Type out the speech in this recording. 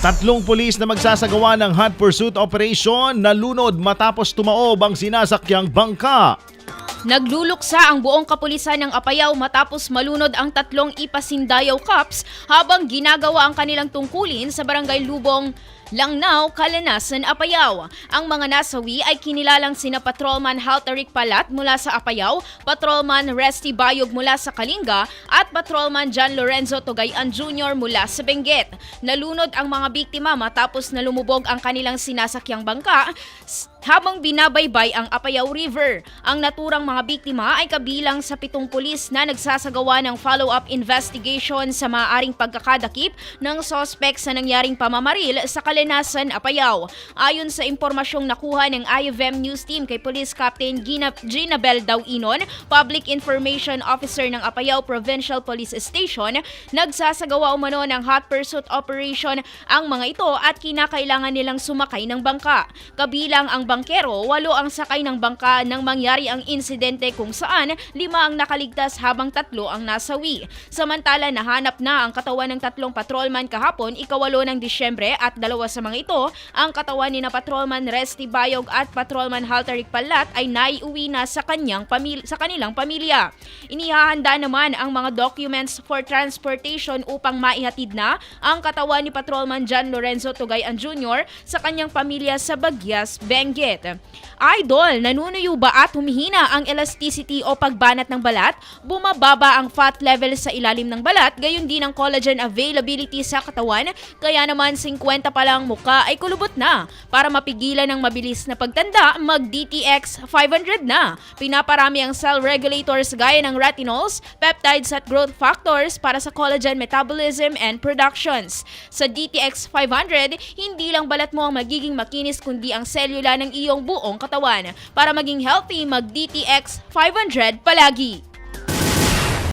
Tatlong pulis na magsasagawa ng hot pursuit operation nalunod matapos tumaob ang sinasakyang bangka. Nagluluksa ang buong kapulisan ng Apayao matapos malunod ang tatlong Ipasindayaw Cups habang ginagawa ang kanilang tungkulin sa barangay Lubong, Langnao, Kalanasan, Apayao. Ang mga nasawi ay kinilalang sina Patrolman Halteric Palat mula sa Apayao, Patrolman Resty Bayog mula sa Kalinga at Patrolman John Lorenzo Togayan Jr. mula sa Benguet. Nalunod ang mga biktima matapos na lumubog ang kanilang sinasakyang bangka habang binabaybay ang Apayao River. Ang naturang mga biktima ay kabilang sa pitong pulis na nagsasagawa ng follow-up investigation sa maaaring pagkakadakip ng sospek sa nangyaring pamamaril sa Kalinasan, Apayao. Ayon sa impormasyong nakuha ng IFM News Team kay Police Captain Gina, Ginabel Dauinon, Public Information Officer ng Apayao Provincial Police Station, nagsasagawa umano ng hot pursuit operation ang mga ito at kinakailangan nilang sumakay ng bangka. Kabilang ang bangkero, walo ang sakay ng bangka nang mangyari ang insidente kung saan lima ang nakaligtas habang tatlo ang nasawi. Samantala nahanap na ang katawan ng tatlong patrolman kahapon ikawalo ng Disyembre at dalawa sa mga ito, ang katawan ni na Patrolman Resty Bayog at Patrolman Halteric Palat ay naiuwi na sa kanyang pamil- sa kanilang pamilya. Inihahanda naman ang mga documents for transportation upang maihatid na ang katawan ni Patrolman John Lorenzo Tugayan Jr. sa kanyang pamilya sa Bagyas, Benguet. Idol, nanunuyo ba at humihina ang elasticity o pagbanat ng balat? Bumababa ang fat level sa ilalim ng balat, gayon din ang collagen availability sa katawan, kaya naman 50 pa lang muka ay kulubot na. Para mapigilan ang mabilis na pagtanda, mag-DTX 500 na. Pinaparami ang cell regulators gaya ng retinols, peptides at growth factors para sa collagen metabolism and productions. Sa DTX 500, hindi lang balat mo ang magiging makinis kundi ang selula ng iyong buong katawan. Para maging healthy, mag-DTX 500 palagi.